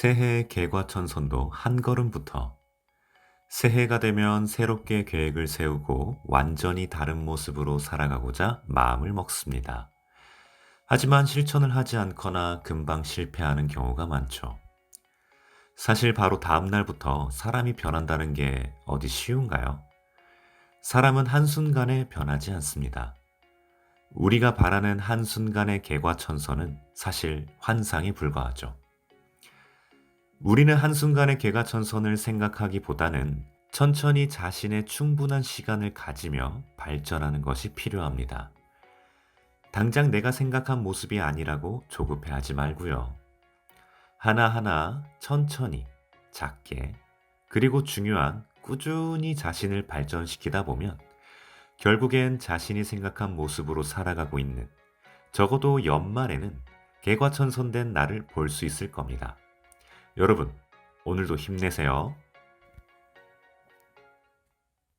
새해 개과천선도 한 걸음부터 새해가 되면 새롭게 계획을 세우고 완전히 다른 모습으로 살아가고자 마음을 먹습니다. 하지만 실천을 하지 않거나 금방 실패하는 경우가 많죠. 사실 바로 다음 날부터 사람이 변한다는 게 어디 쉬운가요? 사람은 한순간에 변하지 않습니다. 우리가 바라는 한순간의 개과천선은 사실 환상에 불과하죠. 우리는 한순간의 개가천선을 생각하기보다는 천천히 자신의 충분한 시간을 가지며 발전하는 것이 필요합니다. 당장 내가 생각한 모습이 아니라고 조급해하지 말고요. 하나하나 천천히, 작게, 그리고 중요한 꾸준히 자신을 발전시키다 보면 결국엔 자신이 생각한 모습으로 살아가고 있는 적어도 연말에는 개과천선된 나를 볼 수 있을 겁니다. 여러분, 오늘도 힘내세요.